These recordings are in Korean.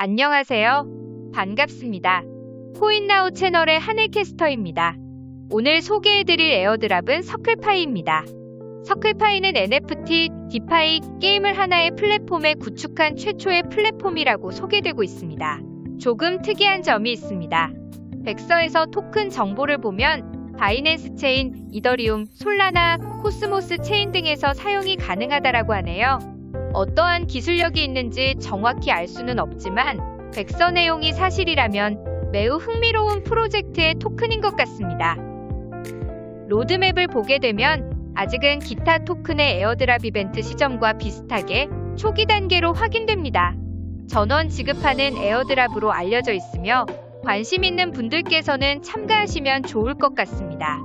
안녕하세요. 반갑습니다. 코인나우 채널의 하늘캐스터입니다. 오늘 소개해드릴 에어드랍은 서클파이입니다. 서클파이는 NFT, 디파이, 게임을 하나의 플랫폼에 구축한 최초의 플랫폼이라고 소개되고 있습니다. 조금 특이한 점이 있습니다. 백서에서 토큰 정보를 보면 바이낸스 체인, 이더리움, 솔라나, 코스모스 체인 등에서 사용이 가능하다라고 하네요. 어떠한 기술력이 있는지 정확히 알 수는 없지만 백서 내용이 사실이라면 매우 흥미로운 프로젝트의 토큰인 것 같습니다. 로드맵을 보게 되면 아직은 기타 토큰의 에어드랍 이벤트 시점과 비슷하게 초기 단계로 확인됩니다. 전원 지급하는 에어드랍으로 알려져 있으며 관심 있는 분들께서는 참가하시면 좋을 것 같습니다.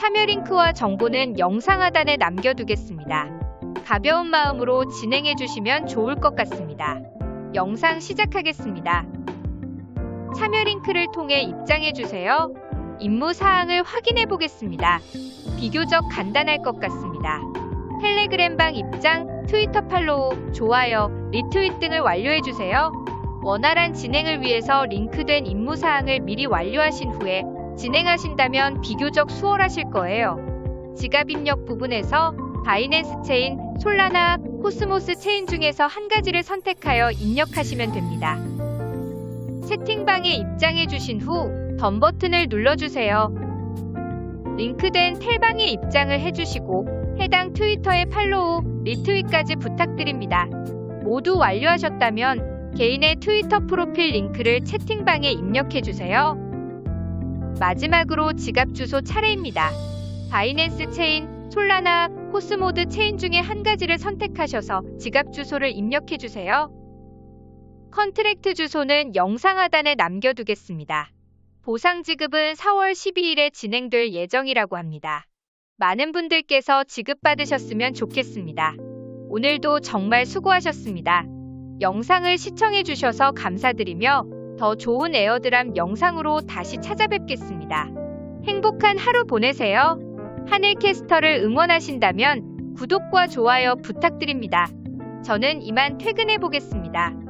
참여 링크와 정보는 영상 하단에 남겨두겠습니다. 가벼운 마음으로 진행해 주시면 좋을 것 같습니다. 영상 시작하겠습니다. 참여 링크를 통해 입장해 주세요. 임무 사항을 확인해 보겠습니다. 비교적 간단할 것 같습니다. 텔레그램방 입장, 트위터 팔로우, 좋아요, 리트윗 등을 완료해 주세요. 원활한 진행을 위해서 링크된 임무 사항을 미리 완료하신 후에 진행하신다면 비교적 수월하실 거예요. 지갑 입력 부분에서 바이낸스 체인, 솔라나, 코스모스 체인 중에서 한 가지를 선택하여 입력하시면 됩니다. 채팅방에 입장해 주신 후 덤 버튼을 눌러주세요. 링크된 텔방에 입장을 해주시고 해당 트위터의 팔로우, 리트윗까지 부탁드립니다. 모두 완료하셨다면 개인의 트위터 프로필 링크를 채팅방에 입력해 주세요. 마지막으로 지갑 주소 차례입니다. 바이낸스 체인, 솔라나, 코스모드 체인 중에 한 가지를 선택하셔서 지갑 주소를 입력해 주세요. 컨트랙트 주소는 영상 하단에 남겨두겠습니다. 보상 지급은 4월 12일에 진행될 예정이라고 합니다. 많은 분들께서 지급받으셨으면 좋겠습니다. 오늘도 정말 수고하셨습니다. 영상을 시청해 주셔서 감사드리며 더 좋은 에어드랍 영상으로 다시 찾아뵙겠습니다. 행복한 하루 보내세요. 하늘캐스터를 응원하신다면 구독과 좋아요 부탁드립니다. 저는 이만 퇴근해 보겠습니다.